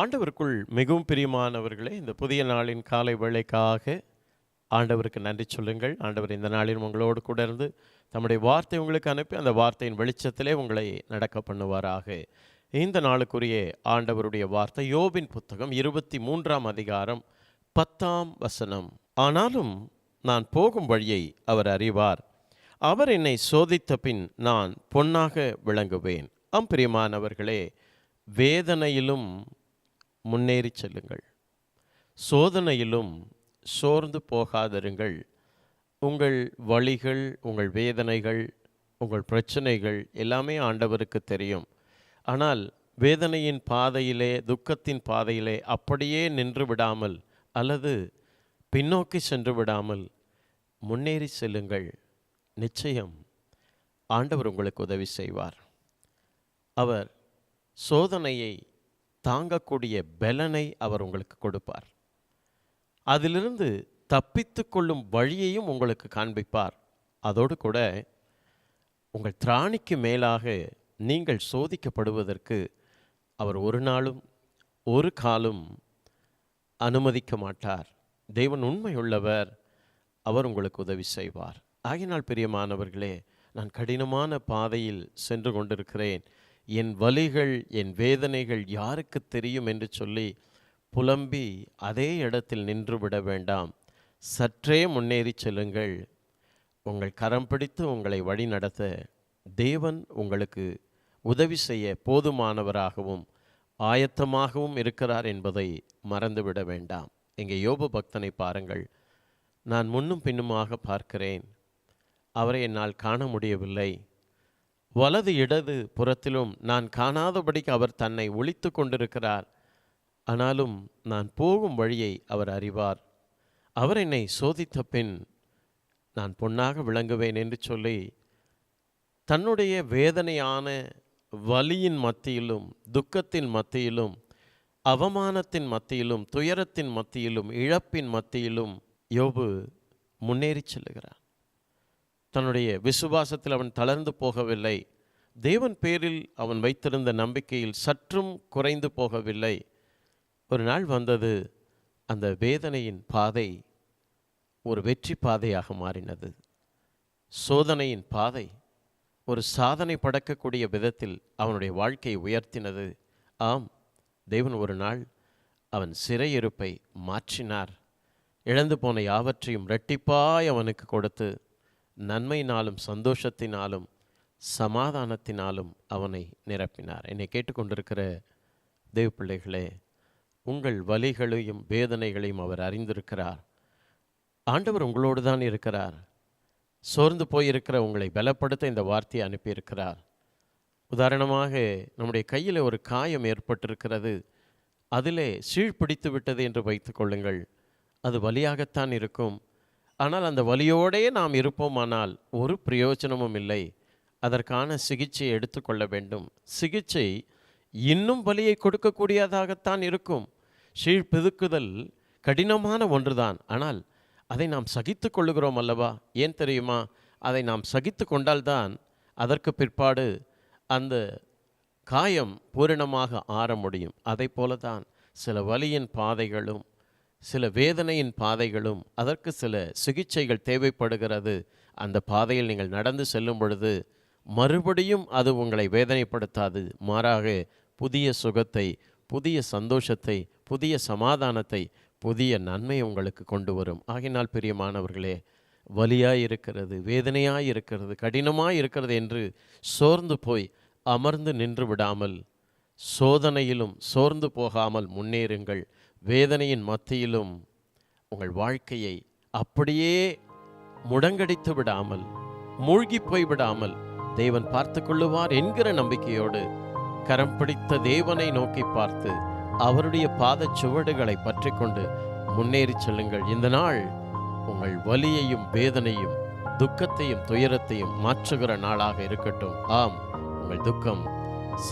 ஆண்டவருக்குள் மிகவும் பிரியமானவர்களே இந்த புதிய நாளின் காலை வேளைக்காக ஆண்டவருக்கு நன்றி சொல்லுங்கள். ஆண்டவர் இந்த நாளில் உங்களோடு கூட இருந்து தம்முடைய வார்த்தை உங்களுக்கு அனுப்பி அந்த வார்த்தையின் வெளிச்சத்திலே உங்களை நடக்க பண்ணுவாராக. இந்த நாளுக்குரிய ஆண்டவருடைய வார்த்தை யோபின் புத்தகம் இருபத்தி மூன்றாம் அதிகாரம் பத்தாம் வசனம். ஆனாலும் நான் போகும் வழியை அவர் அறிவார். அவர் என்னை சோதித்த பின் நான் பொன்னாக விளங்குவேன். அம் பிரியமானவர்களே வேதனையிலும் முன்னேறி செல்லுங்கள். சோதனையிலும் சோர்ந்து போகாதிருங்கள். உங்கள் வழிகள் உங்கள் வேதனைகள் உங்கள் பிரச்சனைகள் எல்லாமே ஆண்டவருக்கு தெரியும். ஆனால் வேதனையின் பாதையிலே துக்கத்தின் பாதையிலே அப்படியே நின்று விடாமல் அல்லது பின்னோக்கி சென்று விடாமல் முன்னேறி செல்லுங்கள். நிச்சயம் ஆண்டவர் உங்களுக்கு உதவி செய்வார். அவர் சோதனையை தாங்கக்கூடிய பலனை அவர் உங்களுக்கு கொடுப்பார். அதிலிருந்து தப்பித்து கொள்ளும் வழியையும் உங்களுக்கு காண்பிப்பார். அதோடு கூட உங்கள் திராணிக்கு மேலாக நீங்கள் சோதிக்கப்படுவதற்கு அவர் ஒரு நாளும் ஒரு காலும் அனுமதிக்க மாட்டார். தேவன் உண்மையுள்ளவர் அவர் உங்களுக்கு உதவி செய்வார். ஆகினால் பிரியமானவர்களே நான் கடினமான பாதையில் சென்று கொண்டிருக்கிறேன். என் வலிகள் என் வேதனைகள் யாருக்கு தெரியும் என்று சொல்லி புலம்பி அதே இடத்தில் நின்று விட வேண்டாம். சற்றே முன்னேறி செல்லுங்கள். உங்கள் கரம் பிடித்து உங்களை வழி நடத்த தேவன் உங்களுக்கு உதவி செய்ய போதுமானவராகவும் ஆயத்தமாகவும் இருக்கிறார் என்பதை மறந்துவிட வேண்டாம். இங்கே யோபு பக்தனை பாருங்கள். நான் முன்னும் பின்னுமாக பார்க்கிறேன். அவரை என்னால் காண முடியவில்லை. வலது இடது புறத்திலும் நான் காணாதபடிக்கு அவர் தன்னை ஒழித்து கொண்டிருக்கிறார். ஆனாலும் நான் போகும் வழியை அவர் அறிவார். அவர் என்னை சோதித்த பின் நான் பொன்னாக விளங்குவேன் என்று சொல்லி தன்னுடைய வேதனையான வலியின் மத்தியிலும் துக்கத்தின் மத்தியிலும் அவமானத்தின் மத்தியிலும் துயரத்தின் மத்தியிலும் இழப்பின் மத்தியிலும் யோபு முன்னேறி செல்லுகிறான் தன்னுடைய விசுவாசத்தில் அவன் தளர்ந்து போகவில்லை. தேவன் பேரில் அவன் வைத்திருந்த நம்பிக்கையில் சற்றும் குறைந்து போகவில்லை. ஒரு நாள் வந்தது அந்த வேதனையின் பாதை ஒரு வெற்றி பாதையாக மாறினது. சோதனையின் பாதை ஒரு சாதனை படக்கக்கூடிய விதத்தில் அவனுடைய வாழ்க்கையை உயர்த்தினது. ஆம் தேவன் ஒரு நாள் அவன் சிறையிருப்பை மாற்றினார். இழந்து போன யாவற்றையும் ரெட்டிப்பாய் அவனுக்கு கொடுத்து நன்மையினாலும் சந்தோஷத்தினாலும் சமாதானத்தினாலும் அவனை நிரப்பினார். என்னை கேட்டுக்கொண்டிருக்கிற தேவ பிள்ளைகளே உங்கள் வலிகளையும் வேதனைகளையும் அவர் அறிந்திருக்கிறார். ஆண்டவர் உங்களோடு தான் இருக்கிறார். சோர்ந்து போயிருக்கிற உங்களை பலப்படுத்த இந்த வார்த்தையை அனுப்பியிருக்கிறார். உதாரணமாக நம்முடைய கையில் ஒரு காயம் ஏற்பட்டிருக்கிறது. அதிலே சீழ்பிடித்து விட்டது என்று வைத்துக்கொள்ளுங்கள் அது வலியாகத்தான் இருக்கும். ஆனால் அந்த வலியோடே நாம் இருப்போமானால் ஒரு பிரயோஜனமும் இல்லை. அதற்கான சிகிச்சையை எடுத்துக்கொள்ள வேண்டும். சிகிச்சை இன்னும் வலியை கொடுக்கக்கூடியதாகத்தான் இருக்கும். சீழ்பிதுக்குதல் கடினமான ஒன்றுதான். ஆனால் அதை நாம் சகித்து கொள்ளுகிறோம் அல்லவா? ஏன் தெரியுமா? அதை நாம் சகித்து கொண்டால்தான் அதற்கு பிற்பாடு அந்த காயம் பூரணமாக ஆற முடியும். அதை போல தான் சில வலியின் பாதைகளும் சில வேதனையின் பாதைகளும் அதற்கு சில சிகிச்சைகள் தேவைப்படுகிறது. அந்த பாதையில் நீங்கள் நடந்து செல்லும் பொழுது மறுபடியும் அது உங்களை வேதனைப்படுத்தாது. மாறாக புதிய சுகத்தை புதிய சந்தோஷத்தை புதிய சமாதானத்தை புதிய நன்மை உங்களுக்கு கொண்டு வரும். ஆகினால் பிரியமானவர்களே வலியாய் இருக்கிறது வேதனையாக இருக்கிறது கடினமாக இருக்கிறது என்று சோர்ந்து போய் அமர்ந்து நின்று விடாமல் சோதனையிலும் சோர்ந்து போகாமல் முன்னேறுங்கள். வேதனையின் மத்தியிலும் உங்கள் வாழ்க்கையை அப்படியே முடங்கடித்து விடாமல் மூழ்கி போய் விடாமல் தேவன் பார்த்து கொள்ளுவார் என்கிற நம்பிக்கையோடு கரம் பிடித்த தேவனை நோக்கி பார்த்து அவருடைய பாதச் சுவடுகளை பற்றி கொண்டு முன்னேறி செல்லுங்கள். இந்த நாள் உங்கள் வலியையும் வேதனையும் துக்கத்தையும் துயரத்தையும் மாற்றுகிற நாளாக இருக்கட்டும். ஆம் உங்கள் துக்கம்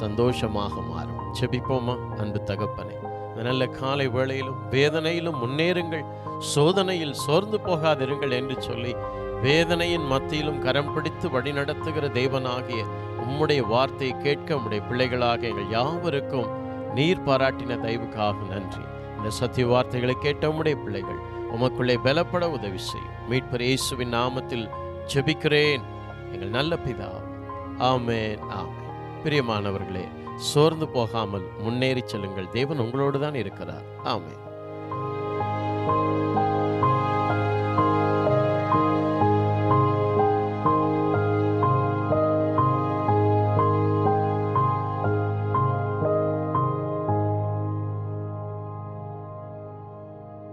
சந்தோஷமாக மாறும். செபிப்போமா அன்பு தகப்பனை? நல்ல காலை வேளையிலும் வேதனையிலும் முன்னேறுங்கள். சோதனையில் சோர்ந்து போகாதிருங்கள் என்று சொல்லி வேதனையின் மத்தியிலும் கரம் பிடித்து வழிநடத்துகிற தேவனாகிய உம்முடைய வார்த்தையை கேட்க உடைய பிள்ளைகளாக எங்கள் யாவருக்கும் நீர் பாராட்டின தயவுக்காக நன்றி. இந்த சத்திய வார்த்தைகளை கேட்ட உம்முடைய பிள்ளைகள் உமக்குள்ளே பலப்பட உதவி செய்யும். மீட்பர் இயேசுவின் நாமத்தில் ஜெபிக்கிறேன். எங்கள் நல்ல பிதா. ஆமே ஆமென். பிரியமானவர்களே சோர்ந்து போகாமல் முன்னேறி செல்லுங்கள். தேவன் உங்களோடு தான் இருக்கிறார். ஆமே